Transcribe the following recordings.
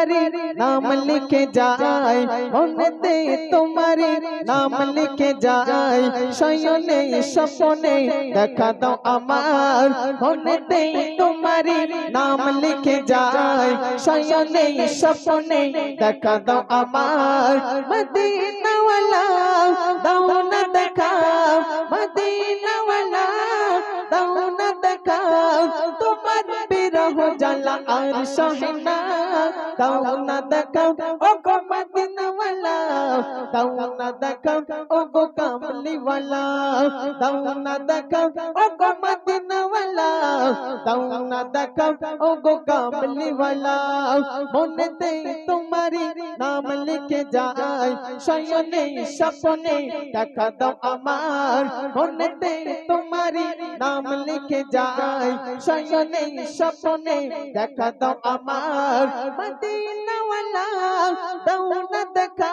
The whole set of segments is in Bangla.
তোমারি নাম লিখে যায় মনেতে তোমারি নাম লিখে যায় শয়নে স্বপনে দেখা দাও আমার মনেতে তোমারি নাম লিখে যায় শয়নে স্বপনে দেখা দাও আমার মদিনাওয়ালা দাও না দেখা মদিনাওয়ালা জ্বালা আর সহনা। দাও না দেখা ও গো মদিনাওয়ালা। দাও না দেখা ও গো কামলিওয়ালা। দাও না দেখা ও গো মদিনাওয়ালা। দাও না দেখা ও গো কামলিওয়ালা মনেতে তোমারি নাম লিখে যায় শয়নে স্বপ্নে দেখা দাও আমার মনেতে তোমারি নাম লিখে যায় শয়নে স্বপ্নে দেখা দাও আমার মদিনাওয়ালা দাও না দেখা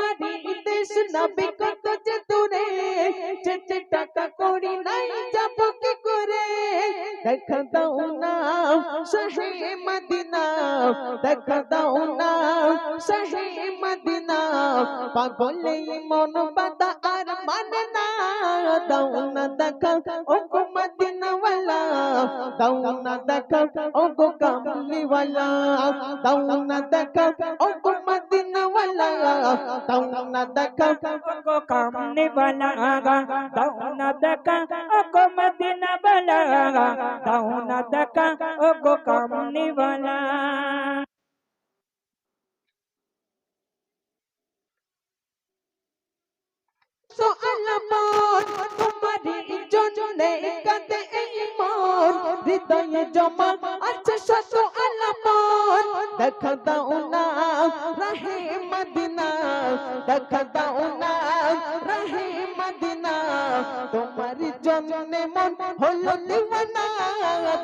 নবী কত যে দূরে যেতে টাকা করি নাই, যাব কি করে? দেখা দাও না, শাহে মদিনা, দেখা দাও না, শাহে মদিনা। পাগলে মন বাদা আর মানে না, দাও না দেখা, ও মদিনাওয়ালা দাও না দেখাও ও গো কামলিওয়ালা দাও না দেখাও ও গো মদিনাওয়ালা। দাও না দেখাও হৃদয়ে জমা আছে শত আলামত দেখা দাও না রাহে মদিনা দেখা দাও না রাহে মদিনা। তোমারি জন্যে মন হলো দিওয়ানা,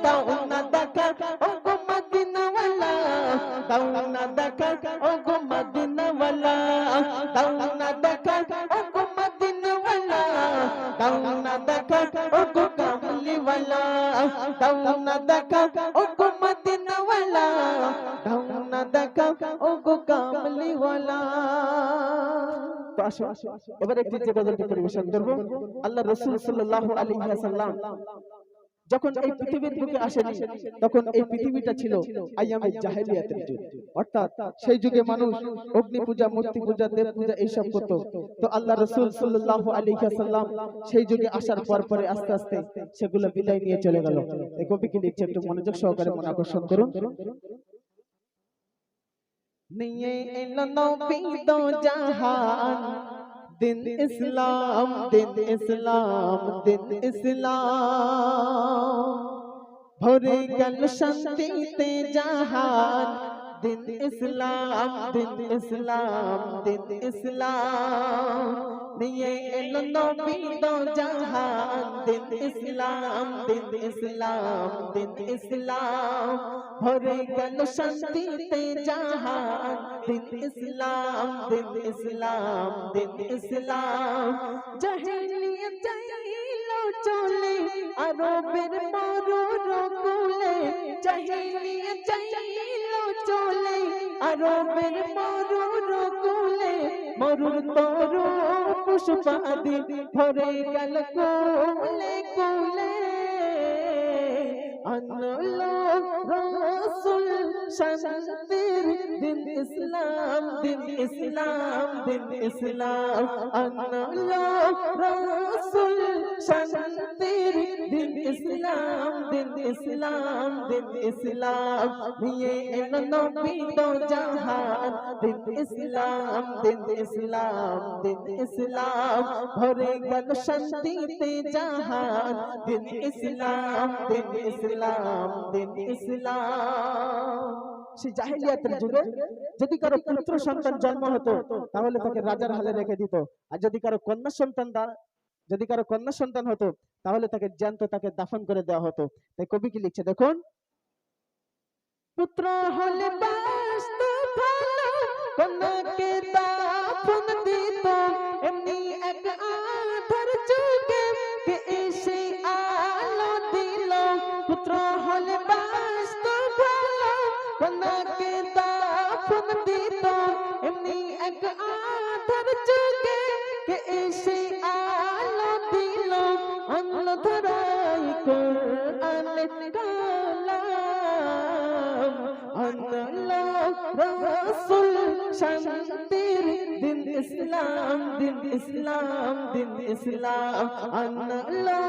দাও না দেখা ও গো মদিনা ওয়ালা দাও না দেখা ও গো মদিনা ওয়ালা দাও না দেখা ওয়ালা দাও না দেখা ও গো মদিনা ওয়ালা দাও না দেখা ও গো কামলি ওয়ালা তো আসো এবার একটি যে গজলটি পরিবেশন করব আল্লাহ রাসূল সাল্লাল্লাহু আলাইহি ওয়াসাল্লাম যখন এই পৃথিবীর বুকে আসেনি তখন এই পৃথিবীটা ছিল আইয়ামে জাহেলিয়াতের যুগ। অর্থাৎ সেই যুগে মানুষ অগ্নি পূজা মূর্তি পূজা দেব পূজা এইসব করত। তো আল্লাহ রসুল সাল্লাল্লাহু আলাইহি ওয়াসাল্লাম সেই যুগে আসার পর পরে আস্তে আস্তে সেগুলো বিদায় নিয়ে চলে গেল। এই কবি কি লিখছে একটু মনোযোগ সহকারে মন আকর্ষণ করুন। নিয়ে এলো নবী দো জাহান দিন ইসলাম দিন ইসলাম দিন ইসলাম। ভরে গেল শান্তিতে জাহান দিন ইসলাম দিন ইসলাম দিন ইসলাম নিয়ে এলো নবী দো জাহান দিন ইসলাম দিন ইসলাম দিন ইসলাম ভরে গেল শান্তিতে জাহান দিন ইসলাম দিন ইসলাম দিন ইসলাম জাহেলিয়ত চাইল চলে আরবের মরুর কুলে জাহেলিয়ত চাইল চলে আরবের মরুর কুলে মরুর তরু পুষ্পাদি ভরে গেল কুলে কুলে। আনলো রসুল শান্তির দিন ইসলাম দিন ইসলাম দিন ইসলাম। আনলো রসুল শান্তির দিন ইসলাম দিন ইসলাম দিন ইসলাম নিয়ে এলো নবী দো জাহান দিন ইসলাম দিন ইসলাম দিন ইসলাম ভরে গেল শান্তিতে জাহান দিন ইসলাম দিন ইসলাম দিন ইসলাম। সেই জাহেলিয়াতের যুগে যদি কারও পুত্র সন্তান জন্ম হতো তাহলে তাকে রাজার হালে রেখে দিত। আর যদি কারও কন্যা সন্তান দা- যদি কারও কন্যা সন্তান হতো তাহলে তাকে জ্যান্ত তাকে দাফন করে দেওয়া হতো। তাই কবি কি লিখছে? দেখুন। পুত্র হলে কন্যাকে দাফন এক আধার যুগে কে এসে আলো দিল অন্য ধরাই কোরআনের কালাম আল্লাহ রাসূল শান্তির দিন ইসলাম, দিন ইসলাম দিন ইসলাম। আল্লাহ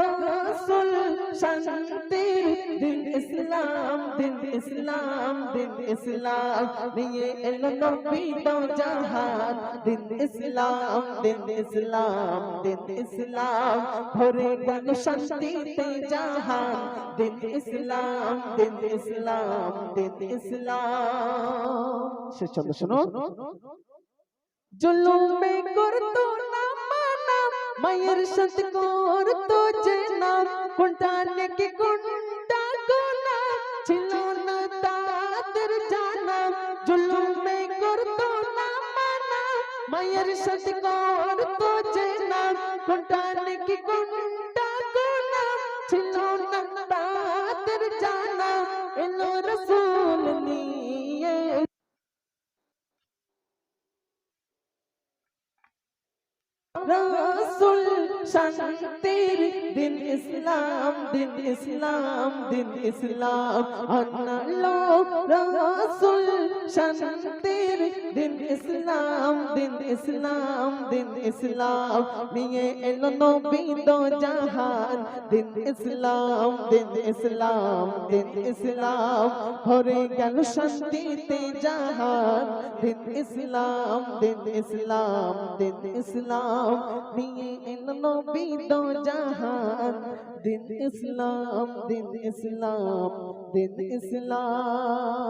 রাসূল শান্তির দিন ইসলাম দিন ইসলাম দিন ইসলাম। নিয়ে এলো নবী দো জাহান দিন ইসলাম দিন ইসলাম দিন ইসলাম। ভরে গেল শান্তিতে জাহান, দিন ইসলাম দিন ইসলাম দিন ইসলাম। শেষ চন্দ্র শোনো। জুলুমে করতো না মানা মায়ের সাথে করতো যে নাম কোনটা নাকি কোনটা গোনা ছিল না তাদের জানা জুলুমে করতো না মানা মায়ের সাথে করতো যে নাম কোনটা নাকি কোনটা রসুল শান্তির দিন ইসলাম দিন ইসলাম দিন ইসলাম। আল্লাহ রসুল শান্তির দিন ইসলাম দিন ইসলাম দিন ইসলাম। নিয়ে এলো নবী দো জাহান দিন ইসলাম দিন ইসলাম দিন ইসলাম। হরে গেল শান্তিতে জাহান, দিন ইসলাম দিন ইসলাম দিন ইসলাম। নিয়ে এলো নবী দো জাহান দিন ইসলাম দিন ইসলাম দিন ইসলাম